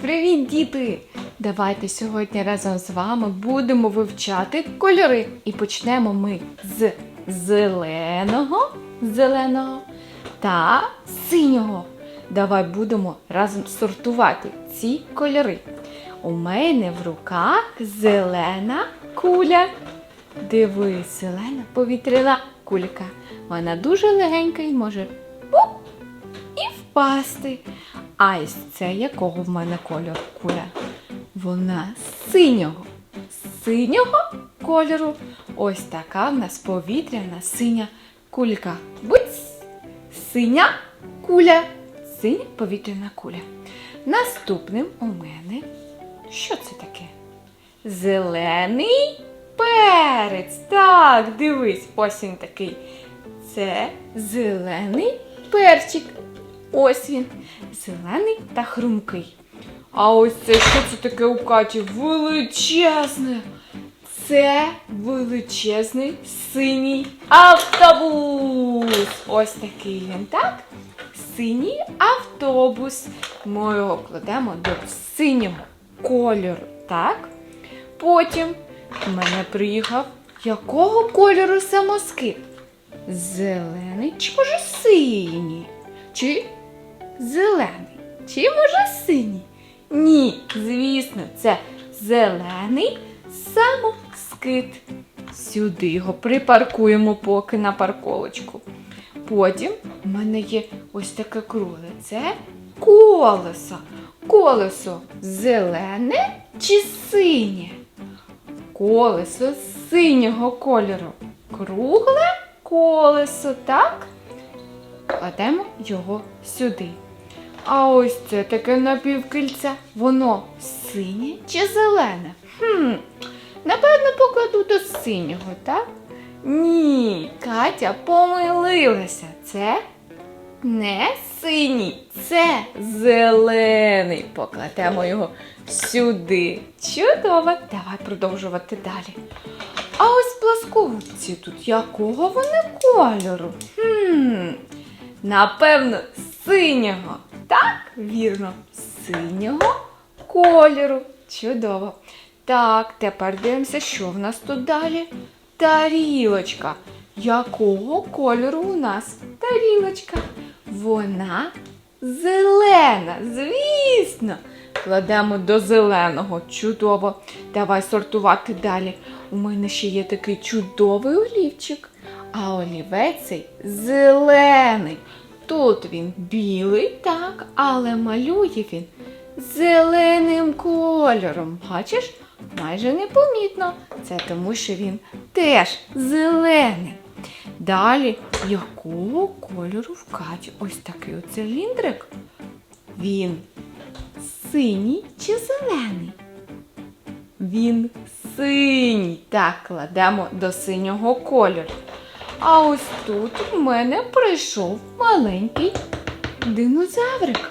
Привіт, діти! Давайте сьогодні разом з вами будемо вивчати кольори. І почнемо ми з зеленого, зеленого та синього. Давай будемо разом сортувати ці кольори. У мене в руках зелена куля. Дивись, зелена повітряна кулька. Вона дуже легенька і може пуп і впасти. А ось це якого в мене кольор куля? Вона синього. Синього кольору. Ось така в нас повітряна синя кулька. Буць! Синя куля. Синя повітряна куля. Наступним у мене. Що це таке? Зелений перець. Так, дивись, ось він такий. Це зелений перчик. Ось він. Зелений та хрумкий. А ось це що це таке у Каті? Величезне. Це величезний синій автобус. Ось такий він, так? Синій автобус. Ми його кладемо до синього кольору, так? Потім в мене приїхав якого кольору самоскид? Зелений чи може синій? Чи зелений? Чи може синій? Ні, звісно, це зелений самоскид. Сюди його припаркуємо поки на парковочку. Потім в мене є ось таке кругле. Це колесо. Колесо зелене чи синє? Колесо синього кольору. Кругле колесо, так? Кладемо його сюди. А ось це таке напівкільце. Воно синє чи зелене? Хм, напевно, покладу до синього, так? Ні, Катя помилилася. Це не синій, це зелений. Покладемо його сюди. Чудово. Давай продовжувати далі. А ось плоскогубці тут якого вони кольору? Хм, напевно, синього. Так, вірно, синього кольору. Чудово. Так, тепер дивимося, що в нас тут далі. Тарілочка. Якого кольору у нас тарілочка? Вона зелена, звісно. Кладемо до зеленого. Чудово. Давай сортувати далі. У мене ще є такий чудовий олівчик. А олівець цей зелений. Тут він білий, так, але малює він зеленим кольором. Бачиш, майже непомітно. Це тому, що він теж зелений. Далі, якого кольору в Каті? Ось такий циліндрик. Він синій чи зелений? Він синій. Так, кладемо до синього кольору. А ось тут в мене прийшов маленький динозаврик.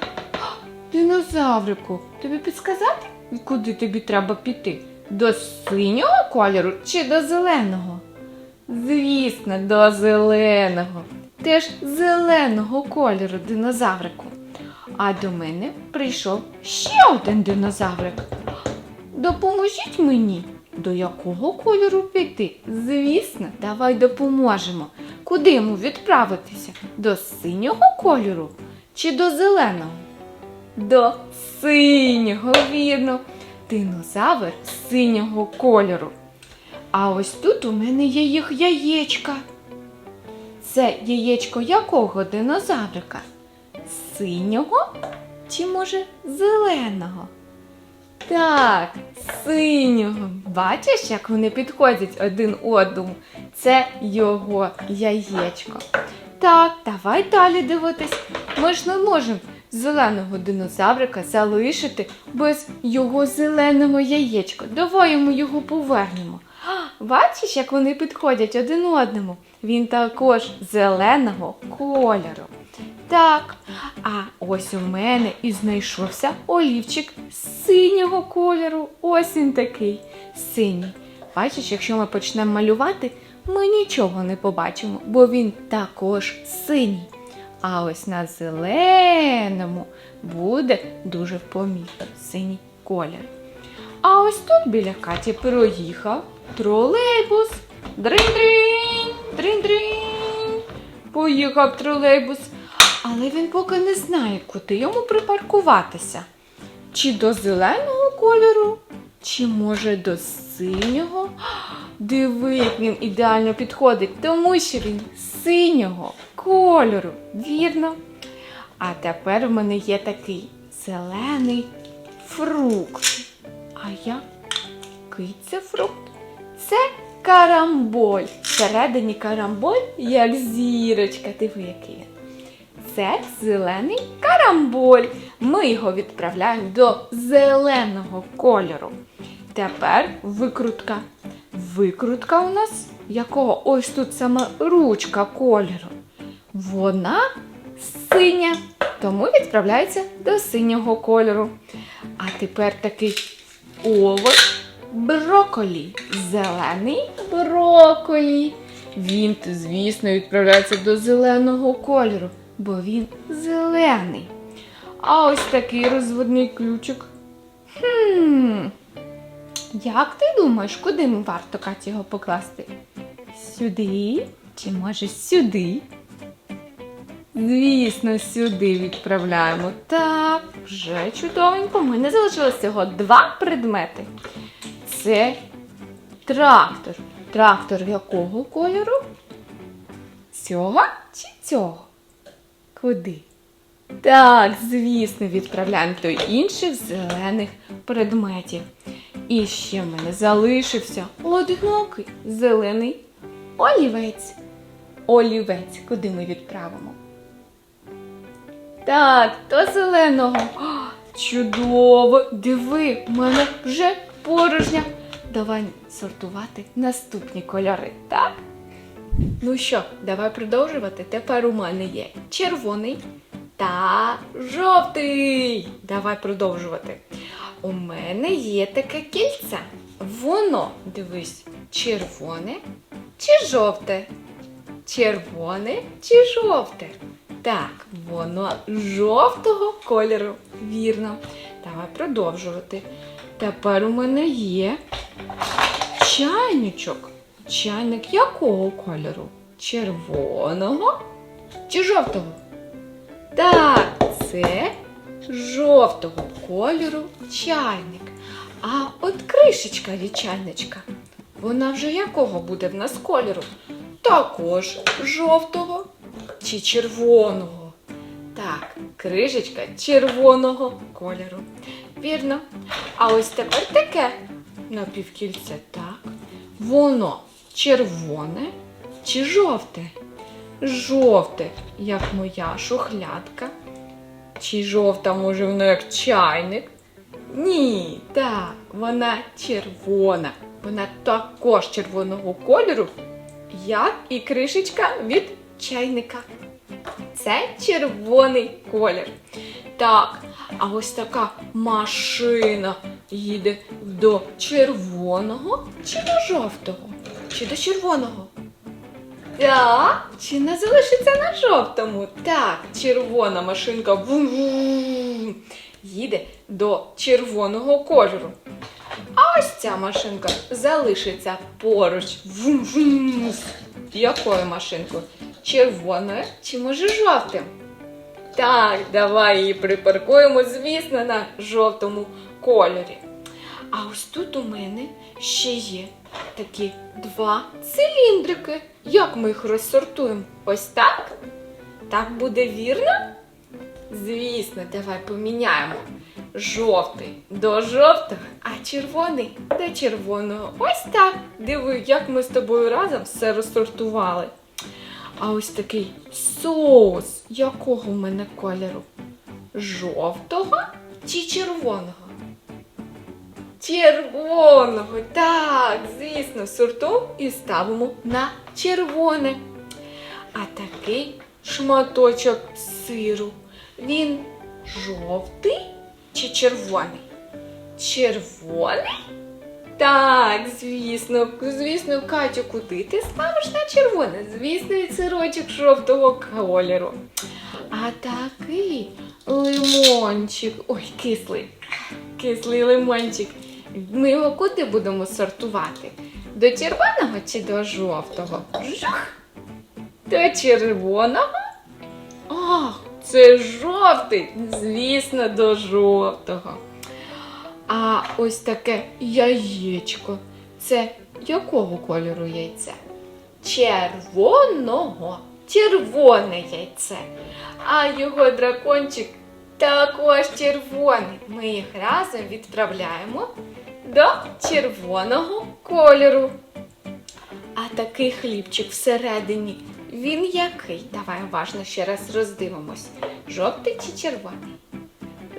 Динозаврику, тобі підсказати, куди тобі треба піти? До синього кольору чи до зеленого? Звісно, до зеленого. Теж зеленого кольору динозаврику. А до мене прийшов ще один динозаврик. Допоможіть мені. До якого кольору піти? Звісно, давай допоможемо. Куди йому відправитися? До синього кольору чи до зеленого? До синього, вірно. Динозавр синього кольору. А ось тут у мене є їх яєчка. Це яєчко якого динозаврика? Синього чи може зеленого? Так, синього. Бачиш, як вони підходять один одному? Це його яєчко. Так, давай далі дивитись. Ми ж не можемо зеленого динозаврика залишити без його зеленого яєчка. Давай йому його повернемо. Бачиш, як вони підходять один одному? Він також зеленого кольору. Так, а ось у мене і знайшовся олівчик синього кольору. Ось він такий синій. Бачиш, якщо ми почнемо малювати, ми нічого не побачимо, бо він також синій. А ось на зеленому буде дуже помітно синій колір. А ось тут біля Каті проїхав тролейбус. Дринь-дринь, дринь-дринь. Поїхав тролейбус. Але він поки не знає, куди йому припаркуватися. Чи до зеленого кольору, чи може до синього. Диви, як він ідеально підходить, тому що він синього кольору. Вірно. А тепер в мене є такий зелений фрукт. А який це фрукт? Це карамболь. Всередині карамболь, як зірочка. Диви, який він. Це зелений карамболь. Ми його відправляємо до зеленого кольору. Тепер викрутка. Викрутка у нас якого? Ось тут саме ручка кольору. Вона синя, тому відправляється до синього кольору. А тепер такий овоч броколі. Зелений броколі. Він, звісно, відправляється до зеленого кольору, бо він зелений. А ось такий розводний ключик. Хм. Як ти думаєш, куди ми варто Каті його покласти? Сюди? Чи може сюди? Звісно, сюди відправляємо. Так, вже чудовенько. У мене залишилось всього два предмети. Це трактор. Трактор якого кольору? Цього чи цього? Куди? Так, звісно, відправляємо до інших зелених предметів. І ще в мене залишився одинокий зелений олівець. Олівець, куди ми відправимо? Так, до зеленого. О, чудово! Диви, в мене вже порожня. Давай сортувати наступні кольори, так? Ну що, давай продовжувати. Тепер у мене є червоний та жовтий. Давай продовжувати. У мене є таке кільце. Воно, дивись, червоне чи жовте? Червоне чи жовте? Так, воно жовтого кольору. Вірно. Давай продовжувати. Тепер у мене є чайничок. Чайник якого кольору? Червоного чи жовтого? Так, це жовтого кольору чайник. А от кришечка від чайничка. Вона вже якого буде в нас кольору? Також жовтого чи червоного. Так, кришечка червоного кольору. Вірно. А ось тепер таке напівкільце, так. Воно червоне чи жовте? Жовте, як моя шухлядка. Чи жовта, може, воно як чайник? Ні, так, вона червона. Вона також червоного кольору, як і кришечка від чайника. Це червоний колір. Так, а ось така машина їде до червоного чи до жовтого? Чи до червоного? Так, чи не залишиться на жовтому? Так, червона машинка їде до червоного кольору. А ось ця машинка залишиться поруч. Якою машинкою? Червоною чи може жовтим? Так, давай її припаркуємо, звісно, на жовтому кольорі. А ось тут у мене ще є такі два циліндрики. Як ми їх розсортуємо? Ось так? Так буде вірно? Звісно, давай поміняємо. Жовтий до жовтого, а червоний до червоного. Ось так. Диви, як ми з тобою разом все розсортували. А ось такий соус. Якого в мене кольору? Жовтого чи червоного? Червоного, так, звісно, сортуємо і ставимо на червоне. А такий шматочок сиру. Він жовтий чи червоний? Червоний? Так, звісно, звісно, Катю, куди ти ставиш на червоне? Звісно, і сирочок жовтого кольору. А такий лимончик. Ой, кислий. Кислий лимончик. Ми його куди будемо сортувати? До червоного чи до жовтого? До червоного? Ах, це жовтий. Звісно, до жовтого. А ось таке яєчко. Це якого кольору яйце? Червоного. Червоне яйце. А його дракончик також червоний. Ми їх разом відправляємо до червоного кольору. А такий хлібчик всередині, він який? Давай уважно ще раз роздивимось. Жовтий чи червоний?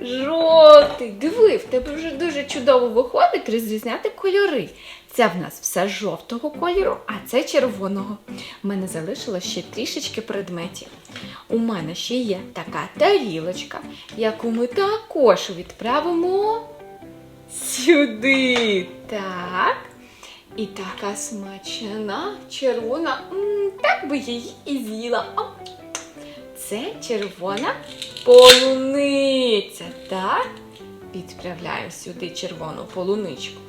Жовтий. Диви, в тебе вже дуже чудово виходить розрізняти кольори. Це в нас все жовтого кольору, а це червоного. У мене залишилось ще трішечки предметів. У мене ще є така тарілочка, яку ми також відправимо сюди. Так. І така смачна червона. М, так би її і з'їла. Це червона полуниця. Так? Відправляємо сюди червону полуничку.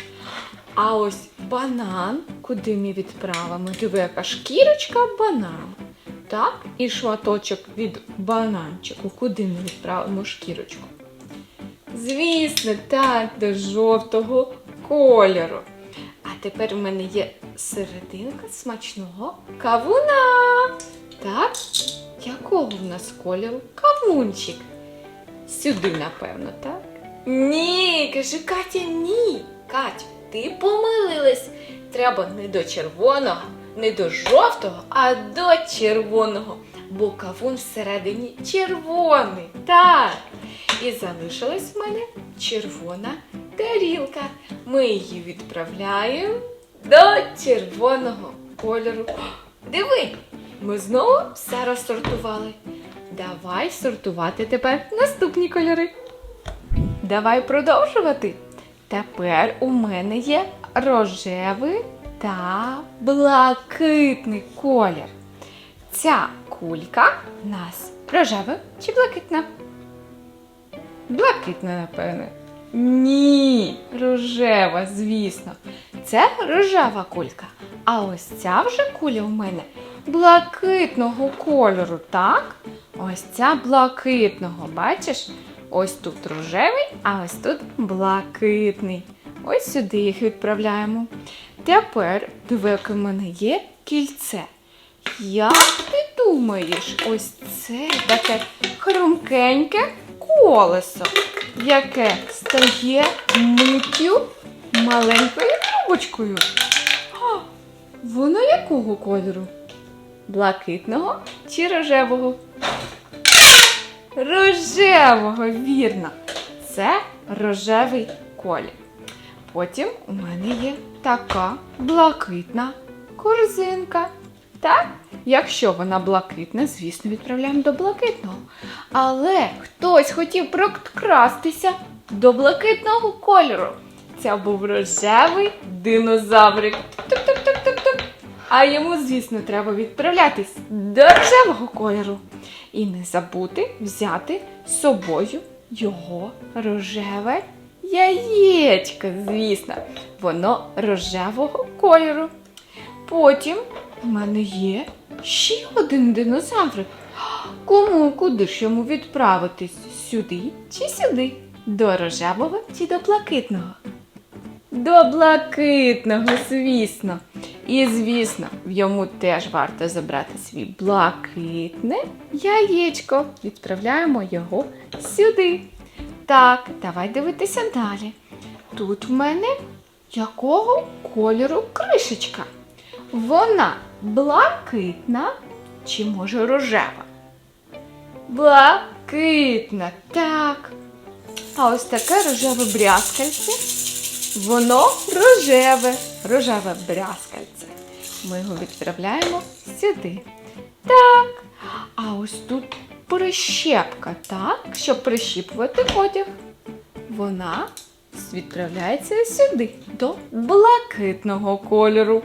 А ось банан, куди ми відправимо? Диви, яка шкірочка банану. Так, і шматочок від бананчику. Куди ми відправимо шкірочку? Звісно, так, до жовтого кольору. А тепер в мене є серединка смачного кавуна. Так, якого в нас кольору? Кавунчик. Сюди, напевно, так? Ні, каже Катя, ні. Катя, ти помилилась. Треба не до червоного, не до жовтого, а до червоного. Бо кавун всередині червоний. Так. І залишилась в мене червона тарілка. Ми її відправляємо до червоного кольору. Диви, ми знову все розсортували. Давай сортувати тепер наступні кольори. Давай продовжувати. Тепер у мене є рожевий та блакитний колір. Ця кулька в нас рожева чи блакитна? Блакитна, напевне. Ні, рожева, звісно. Це рожева кулька. А ось ця вже куля у мене блакитного кольору, так? Ось ця блакитного, бачиш? Ось тут рожевий, а ось тут блакитний. Ось сюди їх відправляємо. Тепер диви, яке в мене є кільце. Як ти думаєш, ось це таке хрумкеньке колесо, яке стає миттю маленькою трубочкою. А, воно якого кольору? Блакитного чи рожевого? Рожевого, вірно. Це рожевий колір. Потім у мене є така блакитна корзинка. Так? Якщо вона блакитна, звісно, відправляємо до блакитного. Але хтось хотів прокрастися до блакитного кольору. Це був рожевий динозаврик. Тук-тук-тук-тук-тук. А йому, звісно, треба відправлятись до рожевого кольору. І не забути взяти з собою його рожеве яєчко, звісно. Воно рожевого кольору. Потім в мене є ще один динозаврик. Кому куди ж йому відправитись? Сюди чи сюди? До рожевого чи до блакитного? До блакитного, звісно. І, звісно, в йому теж варто забрати свій блакитне яєчко. Відправляємо його сюди. Так, давай дивитися далі. Тут в мене якого кольору кришечка? Вона блакитна чи може рожева? Блакитна, так. А ось таке рожеве брязкальце. Воно рожеве, рожеве брязкальце. Ми його відправляємо сюди. Так. А ось тут прищепка, так, щоб прищіпувати одяг. Вона відправляється сюди, до блакитного кольору.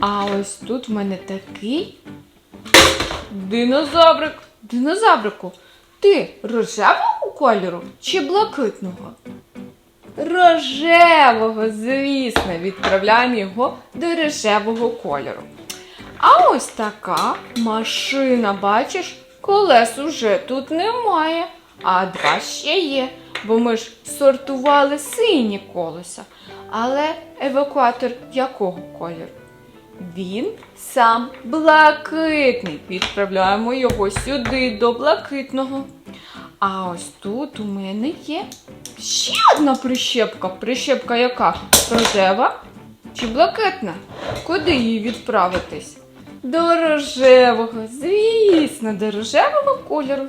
А ось тут в мене такий динозаврик. Динозаврику, ти рожевого кольору чи блакитного? Рожевого, звісно, відправляємо його до рожевого кольору. А ось така машина, бачиш, колес уже тут немає, а два ще є, бо ми ж сортували сині колеса. Але евакуатор якого кольору? Він сам блакитний. Відправляємо його сюди до блакитного. А ось тут у мене є ще одна прищепка. Прищепка яка? Рожева чи блакитна? Куди її відправитись? До рожевого, звісно, до рожевого кольору.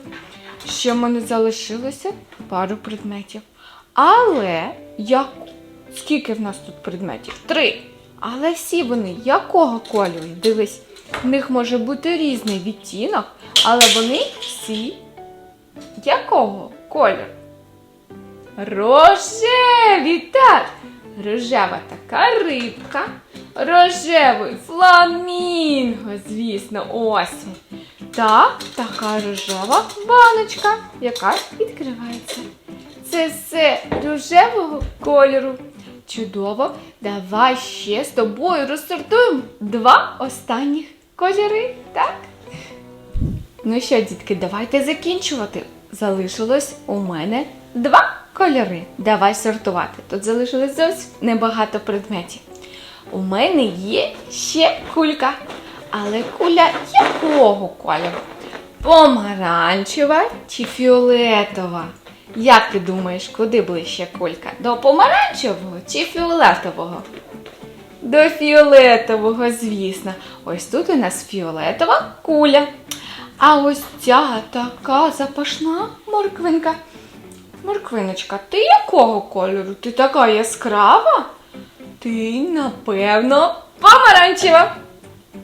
Ще в мене залишилося пару предметів. Але як скільки в нас тут предметів? Три. Але всі вони якого кольору? Дивись, в них може бути різний відтінок, але вони всі якого кольору? Рожеві, так. Рожева така рибка. Рожевий фламінго, звісно, ось. Та така рожева баночка, яка відкривається. Це все рожевого кольору. Чудово, давай ще з тобою розсортуємо два останніх кольори, так? Ну що, дітки, давайте закінчувати. Залишилось у мене два кольори. Давай сортувати. Тут залишилось зовсім небагато предметів. У мене є ще кулька. Але куля якого кольору? Помаранчева чи фіолетова? Як ти думаєш, куди ближче кулька? До помаранчевого чи фіолетового? До фіолетового, звісно. Ось тут у нас фіолетова куля. А ось ця така запашна морквинка. Морквиночка, ти якого кольору? Ти така яскрава? Ти, напевно, помаранчева.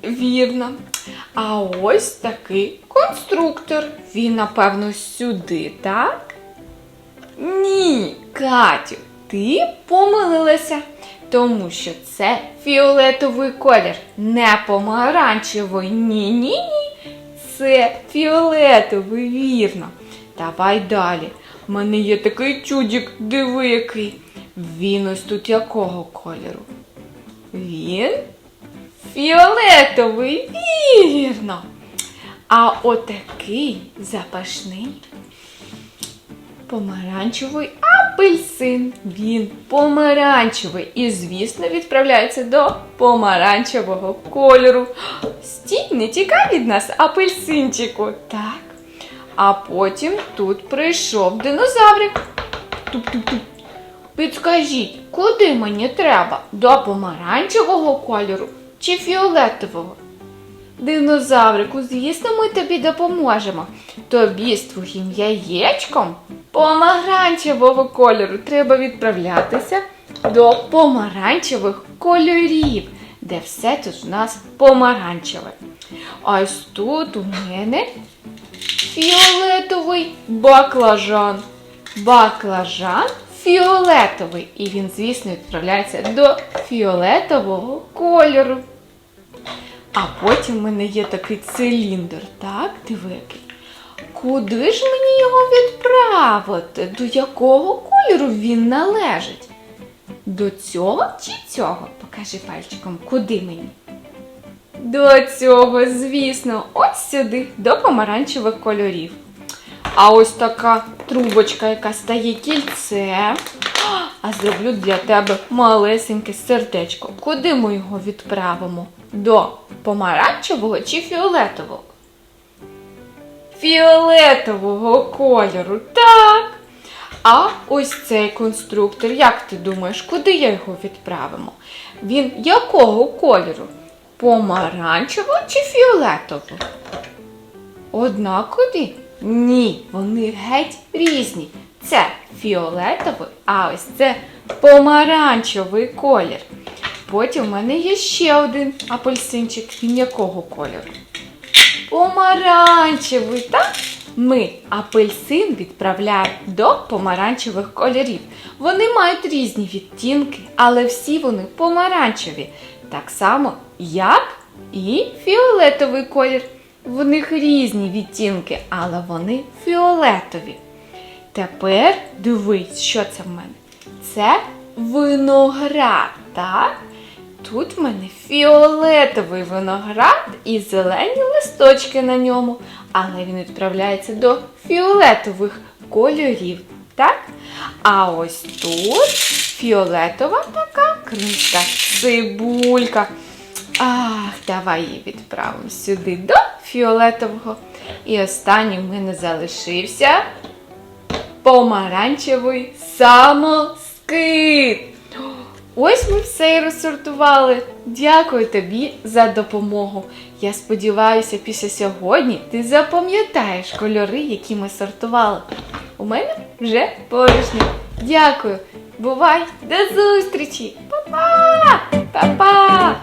Вірно. А ось такий конструктор. Він, напевно, сюди, так? Ні, Катю, ти помилилася, тому що це фіолетовий колір, не помаранчевий. Ні, ні, ні. Це фіолетовий, вірно. Давай далі. У мене є такий чудик, диви який. Він ось тут якого кольору? Він фіолетовий, вірно. А отакий запашний помаранчевий апельсин. Він помаранчевий і, звісно, відправляється до помаранчевого кольору. Стій, не тікай від нас, апельсинчику. Так. А потім тут прийшов динозаврик. Туп-туп-туп. Підскажіть, куди мені треба? До помаранчевого кольору чи фіолетового? Динозаврику, звісно, ми тобі допоможемо. Тобі з твоїм яєчком помаранчевого кольору треба відправлятися до помаранчевих кольорів, де все тут у нас помаранчеве. А ось тут у мене фіолетовий баклажан. Баклажан фіолетовий. І він, звісно, відправляється до фіолетового кольору. А потім в мене є такий циліндр, так, диви. Куди ж мені його відправити? До якого кольору він належить? До цього чи цього? Покажи пальчиком, куди мені? До цього, звісно, ось сюди, до помаранчевих кольорів. А ось така трубочка, яка стає кільце. А зроблю для тебе малесеньке сердечко. Куди ми його відправимо? До помаранчевого чи фіолетового? Фіолетового кольору, так. А ось цей конструктор, як ти думаєш, куди я його відправимо? Він якого кольору? Помаранчевого чи фіолетового? Однакові? Ні, вони геть різні. Це фіолетовий, а ось це помаранчевий колір. Потім в мене є ще один апельсинчик. Він якого кольору? Помаранчевий, так? Ми апельсин відправляємо до помаранчевих кольорів. Вони мають різні відтінки, але всі вони помаранчеві. Так само, як і фіолетовий колір. В них різні відтінки, але вони фіолетові. Тепер дивись, що це в мене. Це виноград, так? Тут в мене фіолетовий виноград і зелені листочки на ньому, але він відправляється до фіолетових кольорів, так? А ось тут фіолетова така кришка, цибулька. Ах, давай її відправимо сюди до фіолетового. І останній в мене залишився помаранчевий самоскид. Ось ми все і розсортували. Дякую тобі за допомогу. Я сподіваюся, після сьогодні ти запам'ятаєш кольори, які ми сортували. У мене вже порожні. Дякую. Бувай, до зустрічі! Па-па! Па-па!